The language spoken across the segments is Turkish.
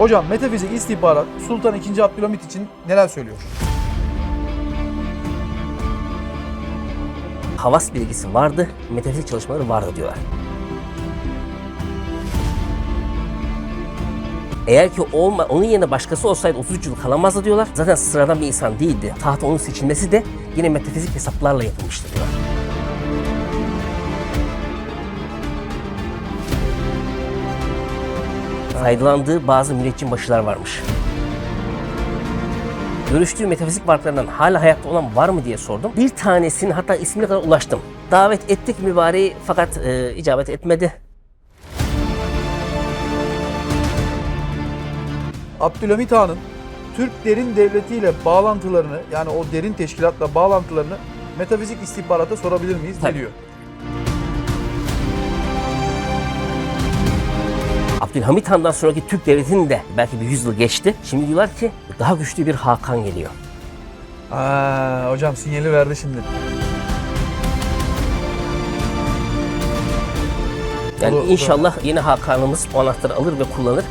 Hocam metafizik istihbarat Sultan II. Abdülhamit için neler söylüyor? Havas bilgisi vardı, metafizik çalışmaları vardı diyorlar. Eğer ki olma, onun yerine başkası olsaydı 33 yıl kalamazdı diyorlar. Zaten sıradan bir insan değildi. Tahta onun seçilmesi de yine metafizik hesaplarla yapılmıştı diyorlar. Faydalandığı bazı müneccim başılar varmış. Görüştüğü metafizik varlıklarından hala hayatta olan var mı diye sordum. Bir tanesinin hatta ismine kadar ulaştım. Davet ettik mübareği fakat e, icabet etmedi. Abdülhamit Han'ın Türk derin devletiyle bağlantılarını yani o derin teşkilatla bağlantılarını metafizik istihbarata sorabilir miyiz? Tabii. diyor? Abdülhamit Han'dan sonraki Türk devletinin de belki bir yüzyıl geçti. Şimdi diyorlar ki daha güçlü bir Hakan geliyor. Aa, hocam sinyali verdi şimdi. Yani inşallah yeni Hakan'ımız o anahtarı alır ve kullanır.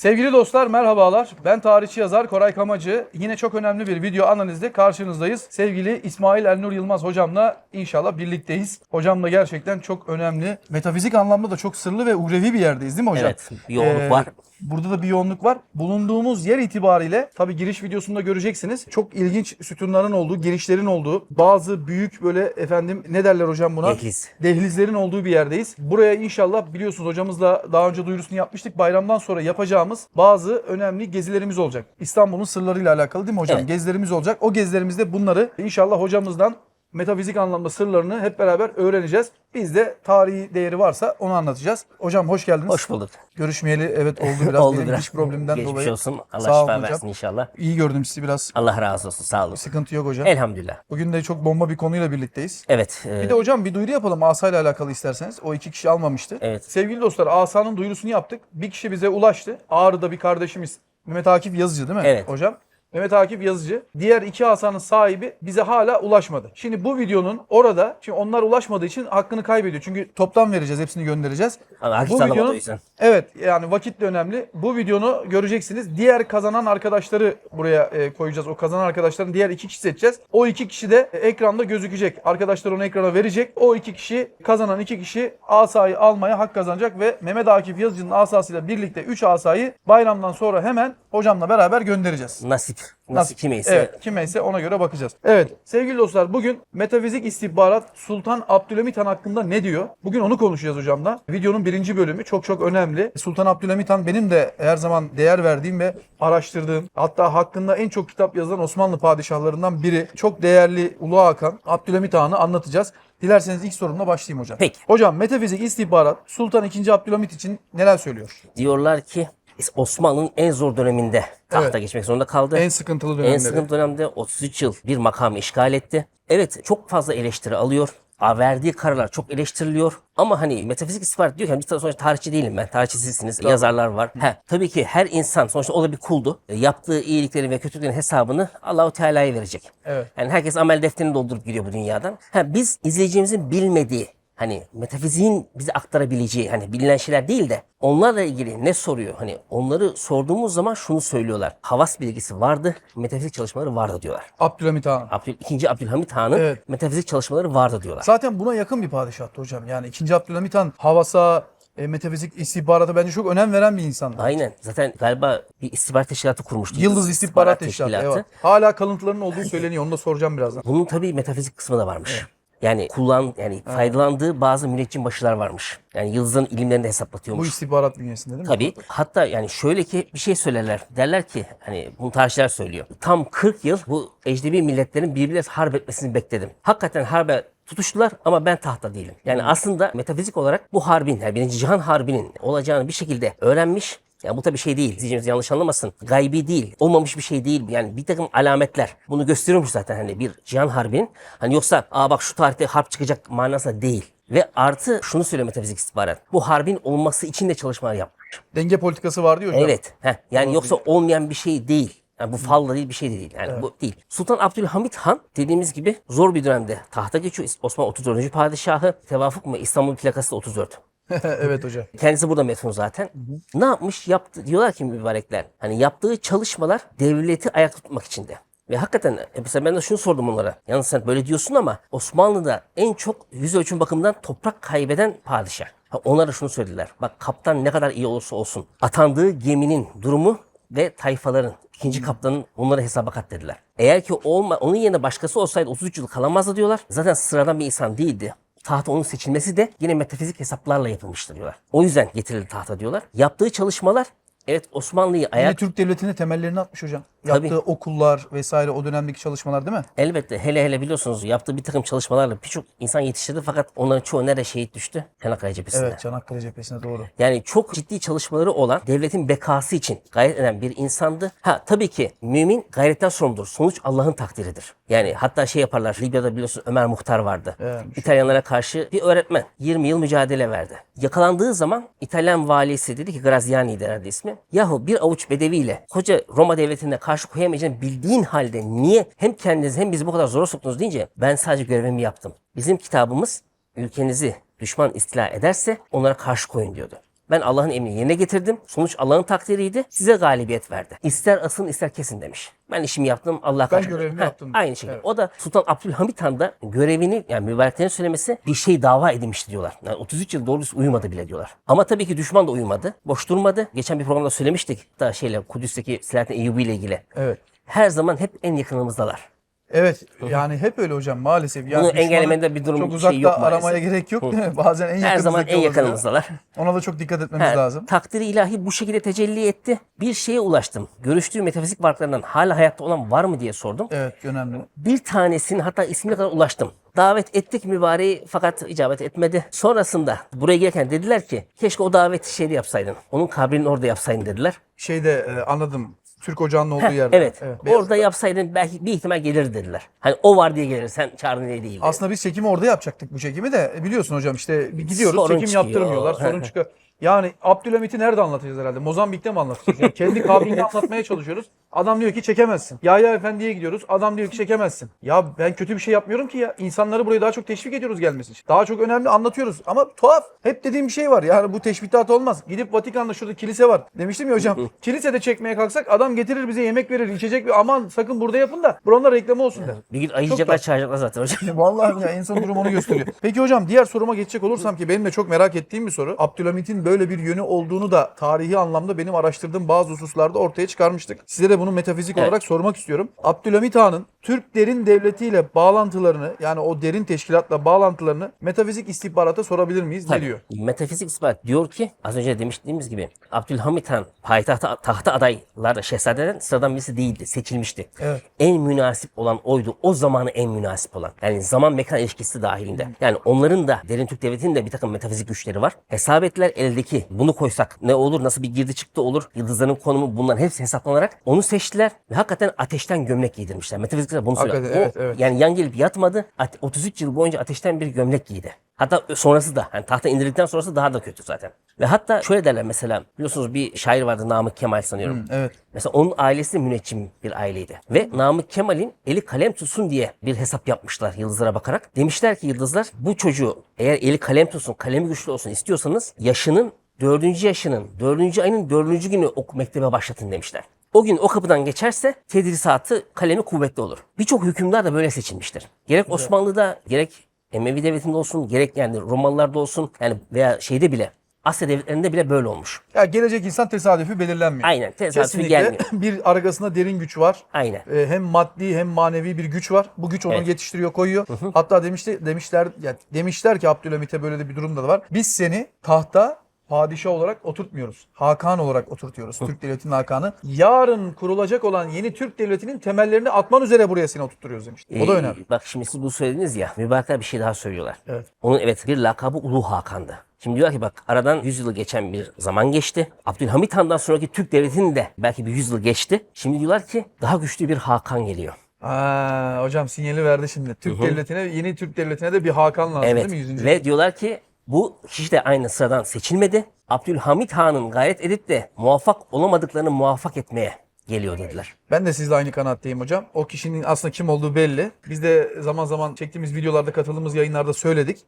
Sevgili dostlar merhabalar. Ben tarihçi yazar Koray Kamacı. Yine çok önemli bir video analizde karşınızdayız. Sevgili İsmail Elnur Yılmaz hocamla inşallah birlikteyiz. Hocamla gerçekten çok önemli. Metafizik anlamda da çok sırlı ve uhrevi bir yerdeyiz değil mi hocam? Evet, yoğunluk Ee, var. Burada da bir yoğunluk var. Bulunduğumuz yer itibariyle tabii giriş videosunda göreceksiniz. Çok ilginç sütunların olduğu, girişlerin olduğu, bazı büyük böyle efendim ne derler hocam buna? Dehliz. Dehlizlerin olduğu bir yerdeyiz. Buraya inşallah biliyorsunuz hocamızla daha önce duyurusunu yapmıştık. Bayramdan sonra yapacağımız bazı önemli gezilerimiz olacak. İstanbul'un sırlarıyla alakalı değil mi hocam? Evet. Gezilerimiz olacak. O gezilerimizde bunları inşallah hocamızdan metafizik anlamda sırlarını hep beraber öğreneceğiz. Biz de tarihi değeri varsa onu anlatacağız. Hocam hoş geldiniz. Hoş bulduk. Görüşmeyeli evet oldu biraz. Oldu Benim biraz. diş problemimden Geçmiş dolayı. olsun. Allah Sağ olun şifa hocam. versin inşallah. İyi gördüm sizi biraz. Allah razı olsun. Sağ olun. Sıkıntı yok hocam. Elhamdülillah. Bugün de çok bomba bir konuyla birlikteyiz. Evet. e, Bir de hocam bir duyuru yapalım asayla alakalı isterseniz. O iki kişi almamıştı. Evet. Sevgili dostlar asanın duyurusunu yaptık. Bir kişi bize ulaştı. Ağrı'da bir kardeşimiz Mehmet Akif Yazıcı değil mi Evet. hocam? Mehmet Akif Yazıcı. Diğer iki asanın sahibi bize hala ulaşmadı. Şimdi bu videonun orada, şimdi onlar ulaşmadığı için hakkını kaybediyor. Çünkü toptan vereceğiz, hepsini göndereceğiz. Alamadı o yüzden. Evet yani vakit de önemli. Bu videonu göreceksiniz. Diğer kazanan arkadaşları buraya e, koyacağız. O kazanan arkadaşların diğer iki kişi seçeceğiz. O iki kişi de ekranda gözükecek. Arkadaşlar onu ekrana verecek. O iki kişi kazanan iki kişi asayı almaya hak kazanacak ve Mehmet Akif Yazıcı'nın asasıyla birlikte 3 asayı bayramdan sonra hemen hocamla beraber göndereceğiz. Nasip. Nasip kimeyse. Evet, kimeyse ona göre bakacağız. Evet, sevgili dostlar bugün metafizik istihbarat Sultan Abdülhamit Han hakkında ne diyor? Bugün onu konuşacağız hocamla. Videonun birinci bölümü çok çok önemli. Sultan Abdülhamit Han benim de her zaman değer verdiğim ve araştırdığım, hatta hakkında en çok kitap yazılan Osmanlı padişahlarından biri. Çok değerli Ulu Hakan Abdülhamit Han'ı anlatacağız. Dilerseniz ilk sorumla başlayayım hocam. Peki. Hocam metafizik istihbarat Sultan II. Abdülhamit için neler söylüyor? Diyorlar ki Osmanlı'nın en zor döneminde tahta Evet. geçmek zorunda kaldı. En sıkıntılı En dönemleri. sıkıntı dönemde 33 yıl bir makamı işgal etti. Evet çok fazla eleştiri alıyor. Verdiği kararlar çok eleştiriliyor. Ama hani metafizik istihbarat diyor ki hani sonuçta tarihçi değilim ben. Tarihçi sizsiniz. Yazarlar var. He, tabii ki her insan sonuçta o da bir kuldu. E, Yaptığı iyiliklerin ve kötülüklerin hesabını Allahu Teala'ya verecek. Evet. Yani herkes amel defterini doldurup gidiyor bu dünyadan. Ha, biz izleyicimizin bilmediği hani metafiziğin bize aktarabileceği hani bilinen şeyler değil de onlarla ilgili ne soruyor? Hani onları sorduğumuz zaman şunu söylüyorlar. Havas bilgisi vardı, metafizik çalışmaları vardı diyorlar. Abdülhamit Han. Abdül, ikinci Abdülhamit Han'ın Evet. metafizik çalışmaları vardı diyorlar. Zaten buna yakın bir padişahtı hocam. Yani 2. Abdülhamit Han havasa, e, metafizik istihbarata bence çok önem veren bir insandı. Aynen. Zaten galiba bir istihbarat teşkilatı kurmuştu. Yıldız İstihbarat Teşkilatı. Evet. Hala kalıntılarının olduğu söyleniyor. Onu da soracağım birazdan. Bunun tabii metafizik kısmı da varmış. Yani kullan yani faydalandığı bazı müneccim başılar varmış. Yani yıldızın ilimlerini de Bu hesaplatıyormuş. istihbarat bünyesinde değil mi? Tabii. Hatta yani şöyle ki bir şey söylerler. Derler ki hani bunu tarihçiler söylüyor. Tam 40 yıl bu ecnebi milletlerin birbirine harp etmesini bekledim. Hakikaten harbe tutuştular ama ben tahta değilim. Yani aslında metafizik olarak bu harbin, yani Birinci Cihan Harbi'nin olacağını bir şekilde öğrenmiş. Yani bu tabii şey değil. İzleyicimiz yanlış anlamasın. Gaybi değil. Olmamış bir şey değil. Yani bir takım alametler. Bunu gösteriyormuş zaten hani bir Cihan Harbi'nin. Hani yoksa aa bak şu tarihte harp çıkacak manasında değil. Ve artı şunu söylüyor metafizik istihbarat. Bu harbin olması için de çalışmalar yapmış. Denge politikası var diyor hocam. Evet. Heh, yani yoksa olmayan bir şey değil. Yani bu falla değil bir şey de değil. Yani bu değil. Sultan Abdülhamit Han dediğimiz gibi zor bir dönemde tahta geçiyor. Osmanlı 34. padişahı. Tevafuk mu? İstanbul plakası da 34. evet hocam. Kendisi burada metfun zaten. Ne yapmış? Yaptı. Diyorlar ki mübarekler. Hani yaptığı çalışmalar devleti ayakta tutmak içindi. Ve hakikaten e, mesela ben de şunu sordum onlara. Yalnız sen böyle diyorsun ama Osmanlı'da en çok yüz ölçüm bakımından toprak kaybeden padişah. Ha, onlara şunu söylediler. Bak kaptan ne kadar iyi olursa olsun atandığı geminin durumu ve tayfaların ikinci kaptanın onları hesaba kat dediler. Eğer ki olma, onun yerine başkası olsaydı 33 yıl kalamazdı diyorlar. Zaten sıradan bir insan değildi. Tahta onun seçilmesi de yine metafizik hesaplarla yapılmıştır diyorlar. O yüzden getirildi tahta diyorlar. Yaptığı çalışmalar evet Osmanlı'yı ayak Türk devletinin temellerini atmış hocam. Tabii. Yaptığı okullar vesaire o dönemdeki çalışmalar değil mi? elbette hele hele biliyorsunuz yaptığı bir takım çalışmalarla birçok insan yetiştirdi fakat onların çoğu nerede şehit düştü? Çanakkale cephesinde. Evet Çanakkale cephesine doğru. Yani çok ciddi çalışmaları olan devletin bekası için gayret eden bir insandı. Ha tabii ki mümin gayretten sorumludur. Sonuç Allah'ın takdiridir. Yani hatta şey yaparlar. Libya'da biliyorsun Ömer Muhtar vardı. Evet. İtalyanlara karşı bir öğretmen 20 yıl mücadele verdi. Yakalandığı zaman İtalyan valisi dedi ki Graziani'ydi herhalde ismi. Yahu bir avuç bedeviyle koca Roma devletine karşı koyamayacağını bildiğin halde niye hem kendinizi hem bizi bu kadar zora soktunuz deyince ben sadece görevimi yaptım. Bizim kitabımız ülkenizi düşman istila ederse onlara karşı koyun diyordu. Ben Allah'ın emrini yerine getirdim. Sonuç Allah'ın takdiriydi. Size galibiyet verdi. İster asın ister kesin demiş. Ben işimi yaptım. Allah karşı. görevimi yaptım. Aynı şekilde. Evet. O da Sultan Abdülhamit Han da görevini yani mübareklerin söylemesi bir şey dava edilmişti diyorlar. Yani 33 yıl doğru düz uyumadı bile diyorlar. Ama tabii ki düşman da uyumadı. Boş durmadı. Geçen bir programda söylemiştik. Daha şeyle Kudüs'teki Selahattin Eyyubi ile ilgili. Evet. Her zaman hep en yakınımızdalar. Evet yani hep öyle hocam maalesef. Yani Bunu düşmanı engellemede bir durum çok şey uzakta yok maalesef. aramaya gerek yok değil mi? Bazen en Her zaman en yakınımızdalar. Ona da çok dikkat etmemiz Ha, lazım. Takdiri ilahi bu şekilde tecelli etti. Bir şeye ulaştım. Görüştüğü metafizik varlıklarından hala hayatta olan var mı diye sordum. Evet önemli. Bir tanesinin hatta ismine kadar ulaştım. Davet ettik mübareği fakat icabet etmedi. Sonrasında buraya gelirken dediler ki keşke o daveti şeyde yapsaydın. Onun kabrinin orada yapsaydın dediler. Şeyde e, anladım. Türk ocağının olduğu Heh, yerde. evet. Beyaz- Orada yapsaydın belki bir ihtimal gelir dediler. Hani o var diye gelir sen çağırdın diye değil. Aslında biz çekimi orada yapacaktık bu çekimi de E, biliyorsun hocam işte gidiyoruz Sorun çekim çıkıyor. yaptırmıyorlar sorun çıkıyor. Yani Abdülhamit'i nerede anlatacağız herhalde? Mozambik'te mi anlatacağız? Yani kendi kavmini anlatmaya çalışıyoruz. Adam diyor ki çekemezsin. Yahya Efendi'ye gidiyoruz. Adam diyor ki çekemezsin. Ya ben kötü bir şey yapmıyorum ki ya. İnsanları buraya daha çok teşvik ediyoruz gelmesi için. Daha çok önemli anlatıyoruz. Ama tuhaf. Hep dediğim bir şey var. Yani bu teşbihat olmaz. Gidip Vatikan'da şurada kilise var. Demiştim ya hocam. Kilisede çekmeye kalksak adam getirir bize yemek verir, içecek bir aman sakın burada yapın da buranın reklamı olsun der. Bir gün ayıcaklar çağıracaklar zaten hocam. Vallahi ya insan durum onu gösteriyor. Peki hocam diğer soruma geçecek olursam ki benim de çok merak ettiğim bir soru. Abdülhamit'in böyle bir yönü olduğunu da tarihi anlamda benim araştırdığım bazı hususlarda ortaya çıkarmıştık. Size de bunu metafizik Evet. olarak sormak istiyorum. Abdülhamit Han'ın Türk derin devletiyle bağlantılarını yani o derin teşkilatla bağlantılarını metafizik istihbarata sorabilir miyiz? Ne Tabii. diyor? Metafizik ispat diyor ki az önce demiştiğimiz gibi Abdülhamit Han payitahta tahta adaylar şehzadeden sıradan birisi değildi. Seçilmişti. Evet. En münasip olan oydu. O zamanı en münasip olan. Yani zaman mekan ilişkisi dahilinde. Yani onların da derin Türk devletinin de bir takım metafizik güçleri var. Hesap ettiler eldeki bunu koysak ne olur nasıl bir girdi çıktı olur. Yıldızların konumu bunların hepsi hesaplanarak onu seçtiler ve hakikaten ateşten gömlek giydirmişler. Metafizikler bunu söylüyor. Hakikaten, evet, evet. Yani yan gelip yatmadı. Ate- 33 yıl boyunca ateşten bir gömlek giydi. Hatta sonrası da yani tahta indirildikten sonrası daha da kötü zaten. Ve hatta şöyle derler mesela biliyorsunuz bir şair vardı Namık Kemal sanıyorum. Evet. Mesela onun ailesi müneccim bir aileydi. Ve Namık Kemal'in eli kalem tutsun diye bir hesap yapmışlar yıldızlara bakarak. Demişler ki yıldızlar bu çocuğu eğer eli kalem tutsun, kalemi güçlü olsun istiyorsanız yaşının dördüncü yaşının dördüncü ayının dördüncü günü ok mektebe başlatın demişler. O gün o kapıdan geçerse tedrisatı kalemi kuvvetli olur. Birçok hükümdar da böyle seçilmiştir. Gerek Osmanlı'da gerek Emevi devletinde olsun gerek yani Romalılarda olsun yani veya şeyde bile Asya devletlerinde bile böyle olmuş. Ya gelecek insan tesadüfi belirlenmiyor. Aynen tesadüfi Kesinlikle gelmiyor. bir arkasında derin güç var. Aynen. Ee, hem maddi hem manevi bir güç var. Bu güç onu Evet. yetiştiriyor, koyuyor. Hatta demişti demişler ya demişler ki Abdülhamit'e böyle de bir durum da var. Biz seni tahta padişah olarak oturtmuyoruz. Hakan olarak oturtuyoruz. Türk devletinin Hakan'ı. Yarın kurulacak olan yeni Türk devletinin temellerini atman üzere buraya seni oturtuyoruz demişti. O da Ee, önemli. Bak şimdi siz bunu söylediniz ya. Mübarekler bir şey daha söylüyorlar. Evet. Onun evet bir lakabı Ulu Hakan'dı. Şimdi diyor ki bak aradan 100 yılı geçen bir zaman geçti. Abdülhamit Han'dan sonraki Türk devletinin de belki bir 100 yıl geçti. Şimdi diyorlar ki daha güçlü bir Hakan geliyor. Aa, hocam sinyali verdi şimdi. Türk devletine, yeni Türk devletine de bir Hakan lazım Evet. değil mi? 100. Ve diyorlar ki bu kişi de aynı sıradan seçilmedi. Abdülhamit Han'ın gayret edip de muvaffak olamadıklarını muvaffak etmeye geliyor dediler. Ben de sizle aynı kanaatteyim hocam. O kişinin aslında kim olduğu belli. Biz de zaman zaman çektiğimiz videolarda katıldığımız yayınlarda söyledik.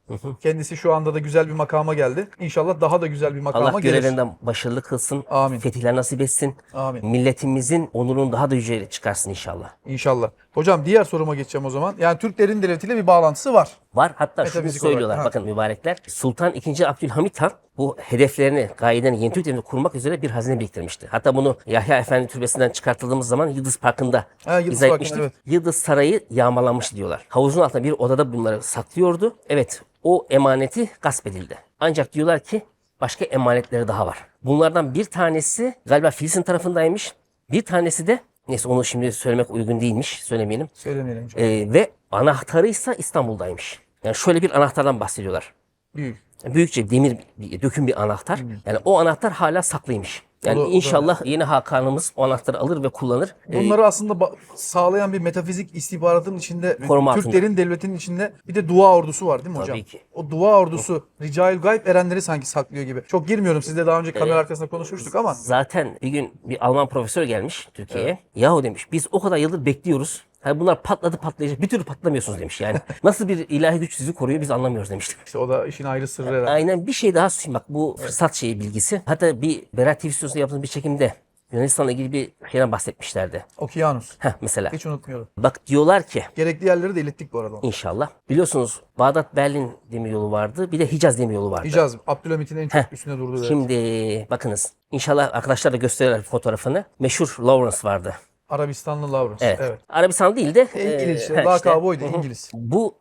Kendisi şu anda da güzel bir makama geldi. İnşallah daha da güzel bir makama Allah gelir. görevinden başarılı kılsın. Amin. Fetihler nasip etsin. Amin. Milletimizin onurunu daha da yüce çıkarsın inşallah. İnşallah. Hocam diğer soruma geçeceğim o zaman. Yani Türklerin devletiyle bir bağlantısı var. Var hatta şunu olarak, söylüyorlar ha. bakın mübarekler. Sultan II. Abdülhamit Han bu hedeflerini, gayelerini yeni Türk devletini kurmak üzere bir hazine biriktirmişti. Hatta bunu Yahya Efendi türbesinden çıkartıldığımız zaman Yıldız Parkı'nda Ha, Yıldız izah etmiştik. evet. Yıldız Sarayı yağmalanmış diyorlar. Havuzun altında bir odada bunları saklıyordu. Evet o emaneti gasp edildi. Ancak diyorlar ki başka emanetleri daha var. Bunlardan bir tanesi galiba Filistin tarafındaymış. Bir tanesi de neyse onu şimdi söylemek uygun değilmiş söylemeyelim. Söylemeyelim. Ee, ve anahtarı ise İstanbul'daymış. Yani şöyle bir anahtardan bahsediyorlar. Büyük. Büyükçe demir döküm bir anahtar. Yani o anahtar hala saklıymış. Yani O da- o da- inşallah yeni Hakanımız o anahtarı alır ve kullanır. Ee, Bunları aslında ba- sağlayan bir metafizik istihbaratın içinde, Koruma altında. Türklerin devletinin içinde bir de dua ordusu var değil mi hocam? Tabii ki. O dua ordusu Ricail Gayb erenleri sanki saklıyor gibi. Çok girmiyorum. Sizle daha önce kamera arkasında konuşmuştuk ama Zaten bir gün bir Alman profesör gelmiş Türkiye'ye. Yahu demiş biz o kadar yıldır bekliyoruz. Ha bunlar patladı patlayacak. Bir türlü patlamıyorsunuz demiş yani. Nasıl bir ilahi güç sizi koruyor biz anlamıyoruz demişti. işte o da işin ayrı sırrı herhalde. Aynen bir şey daha söyleyeyim bak bu fırsat şeyi bilgisi. Hatta bir Berat TV stüdyosunda yaptığımız bir çekimde Yunanistan'la ilgili bir şeyden bahsetmişlerdi. Okyanus. Heh mesela. Hiç unutmuyorum. Bak diyorlar ki Gerekli yerleri de ilettik bu arada. inşallah. Biliyorsunuz Bağdat Berlin demiryolu vardı. Bir de Hicaz demiryolu vardı. Hicaz, Abdülhamit'in en çok Heh. üstüne durduğu. Şimdi bakınız. İnşallah arkadaşlar da gösterirler fotoğrafını. Meşhur Lawrence vardı. Arabistanlı Lawrence. Evet. Evet. Arabistan değil de İngiliz e, işte. ha, Lakabı oydu İngiliz. Bu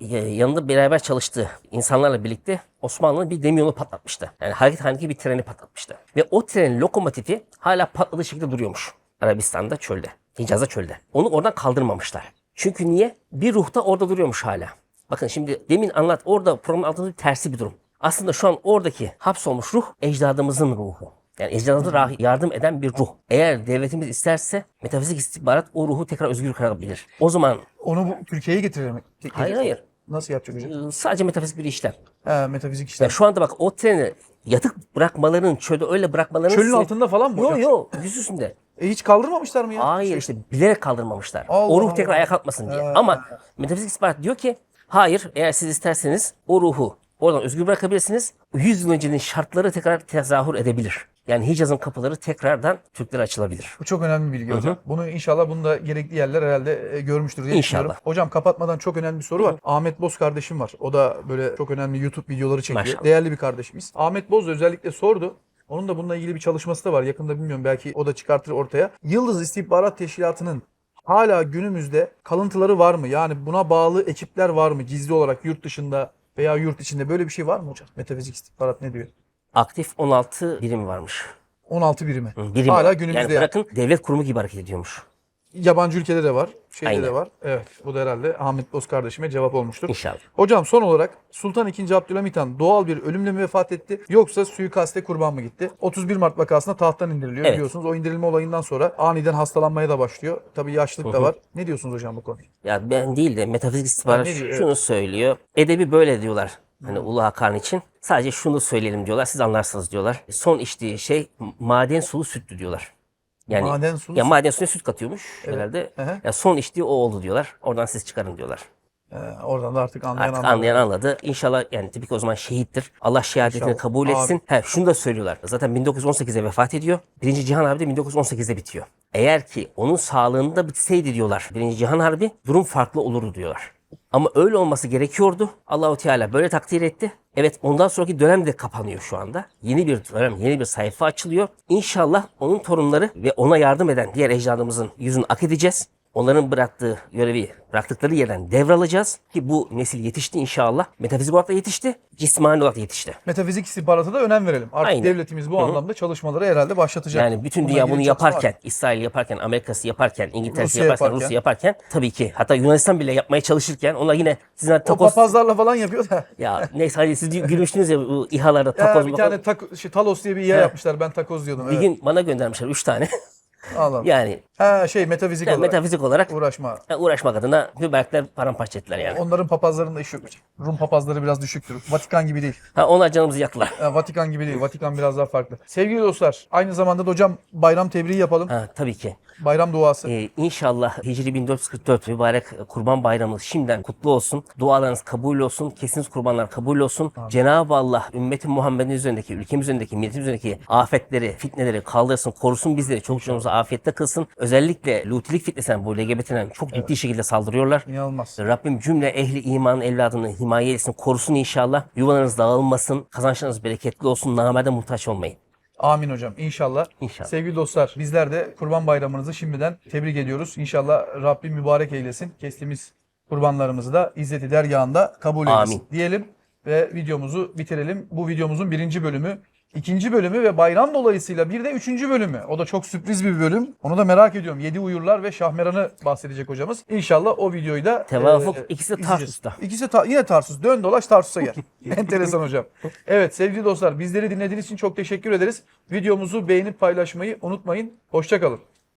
e, yanında beraber çalıştığı insanlarla birlikte Osmanlı'nın bir demiryolu patlatmıştı. Yani hareket halindeki bir treni patlatmıştı. Ve o trenin lokomotifi hala patladığı şekilde duruyormuş. Arabistan'da çölde. Hicaz'da çölde. Onu oradan kaldırmamışlar. Çünkü niye? Bir ruh da orada duruyormuş hala. Bakın şimdi demin anlat orada programın altında bir tersi bir durum. Aslında şu an oradaki hapsolmuş ruh ecdadımızın ruhu. Yani ecdadımıza yardım eden bir ruh. Eğer devletimiz isterse metafizik istihbarat o ruhu tekrar özgür kılabilir. O zaman Onu bu Türkiye'ye getirelim. hayır hayır Nasıl yapacak hocam? Ee, sadece metafizik bir işlem. He, metafizik Ya işler. şu anda bak o treni yatık bırakmalarının çölde öyle bırakmalarının Çölün altında falan mı Yok hocam? yok yüz üstünde. E, hiç kaldırmamışlar mı ya? Hayır işte bilerek kaldırmamışlar. Allah o ruh Allah. tekrar ayağa kalkmasın diye. Ama metafizik istihbarat diyor ki hayır eğer siz isterseniz o ruhu oradan özgür bırakabilirsiniz. 100 yıl öncenin şartları tekrar tezahür edebilir. Yani Hicaz'ın kapıları tekrardan Türklere açılabilir. Bu çok önemli bir bilgi hocam. Bunu inşallah bunu da gerekli yerler herhalde e, görmüştür diye İnşallah. düşünüyorum. Hocam kapatmadan çok önemli bir soru var. Ahmet Boz kardeşim var. O da böyle çok önemli YouTube videoları çekiyor. Maşallah. Değerli bir kardeşimiz. Ahmet Boz özellikle sordu. Onun da bununla ilgili bir çalışması da var. Yakında bilmiyorum belki o da çıkartır ortaya. Yıldız İstihbarat Teşkilatı'nın hala günümüzde kalıntıları var mı? Yani buna bağlı ekipler var mı? Gizli olarak yurt dışında veya yurt içinde böyle bir şey var mı hocam? Metafizik istihbarat ne diyor? Aktif 16 birim varmış. 16 birimi. Birim Hala günümüzde. Yani bırakın devlet kurumu gibi hareket ediyormuş. Yabancı ülkede de var. Şeyde Aynen. de var. Evet. Bu da herhalde Ahmet Boz kardeşime cevap olmuştur. İnşallah. Hocam son olarak Sultan II. Abdülhamit Han doğal bir ölümle mi vefat etti yoksa suikaste kurban mı gitti? 31 Mart vakasında tahttan indiriliyor Evet. biliyorsunuz. O indirilme olayından sonra aniden hastalanmaya da başlıyor. Tabii yaşlılık da var. Ne diyorsunuz hocam bu konuya? Ya ben değil de metafizik istihbarat şunu söylüyor. Edebi böyle diyorlar. Hani Ulu Hakan için. Sadece şunu söyleyelim diyorlar. Siz anlarsınız diyorlar. Son içtiği şey maden sulu süttü diyorlar. Yani Maden sulu ya maden suyuna süt katıyormuş herhalde. Hı hı. Ya son içtiği o oldu diyorlar. Oradan siz çıkarın diyorlar. Ee, oradan da artık anlayan Artık anladı. anlayan anladı. İnşallah yani ki o zaman şehittir. Allah şehadetini İnşallah. kabul etsin. He, şunu da söylüyorlar. Zaten 1918'de vefat ediyor. Birinci Cihan Harbi de 1918'de bitiyor. Eğer ki onun sağlığında bitseydi diyorlar. Birinci Cihan Harbi durum farklı olurdu diyorlar. Ama öyle olması gerekiyordu. Allahu Teala böyle takdir etti. Evet ondan sonraki dönem de kapanıyor şu anda. Yeni bir dönem, yeni bir sayfa açılıyor. İnşallah onun torunları ve ona yardım eden diğer ecdadımızın yüzünü ak edeceğiz. Onların bıraktığı görevi, bıraktıkları yerden devralacağız. Ki bu nesil yetişti inşallah. Metafizik olarak da yetişti, cismani olarak da yetişti. Metafizik istihbarata da önem verelim. Artık Aynen. devletimiz bu anlamda çalışmaları herhalde başlatacak. Yani bütün dünya bunu çalışma var. yaparken, İsrail yaparken, Amerika'sı yaparken, İngiltere'si Rusya yaparken, yaparken. Rusya yaparken tabii ki hatta Yunanistan bile yapmaya çalışırken onlar yine sizin O takos papazlarla falan yapıyor da. ya neyse hadi siz gülmüştünüz ya bu İHA'larda Ya, takoz bir mu- tane tak, şey, Talos diye bir yer yapmışlar. Ben takoz diyordum. bir Evet. gün bana göndermişler 3 tane. Allah'ım. yani Ha şey metafizik Yani olarak metafizik olarak uğraşma. uğraşmak adına mübarekler paramparça ettiler yani. Onların papazlarında iş yok. Rum papazları biraz düşüktür. Vatikan gibi değil. Ha, onlar canımızı yaktılar. Ha, Vatikan gibi değil. Vatikan biraz daha farklı. Sevgili dostlar, aynı zamanda da hocam bayram tebriği yapalım. Ha, tabii ki. Bayram duası. Ee, inşallah Hicri 1444 mübarek Kurban Bayramınız şimdiden kutlu olsun. Dualarınız kabul olsun. Kesiniz kurbanlar kabul olsun. Cenab-ı Allah ümmeti Muhammed'in üzerindeki, ülkemiz üzerindeki, milletin üzerindeki afetleri, fitneleri kaldırsın, korusun bizleri. Çocuklarımızı afiyette kılsın. Özellikle lutilik fitnesinden bu LGBT'den çok ciddi şekilde saldırıyorlar. İnanılmaz. Rabbim cümle ehli iman evladını himaye etsin, korusun inşallah. Yuvalarınız dağılmasın, kazançlarınız bereketli olsun, namerde muhtaç olmayın. Amin hocam. İnşallah. İnşallah. Sevgili dostlar, bizler de Kurban Bayramınızı şimdiden tebrik ediyoruz. İnşallah Rabbim mübarek eylesin. Kestiğimiz kurbanlarımızı da İzzeti dergahında kabul eylesin. Amin. Diyelim ve videomuzu bitirelim. Bu videomuzun birinci bölümü. İkinci bölümü ve bayram dolayısıyla bir de üçüncü bölümü. O da çok sürpriz bir bölüm. Onu da merak ediyorum. Yedi Uyurlar ve Şahmeran'ı bahsedecek hocamız. İnşallah o videoyu da Tevafuk, e, ikisi de izleyeceğiz. Tarsus'ta. İkisi de ta- yine Tarsus. Dön dolaş Tarsus'a gel. Enteresan hocam. Evet sevgili dostlar bizleri dinlediğiniz için çok teşekkür ederiz. Videomuzu beğenip paylaşmayı unutmayın. Hoşçakalın.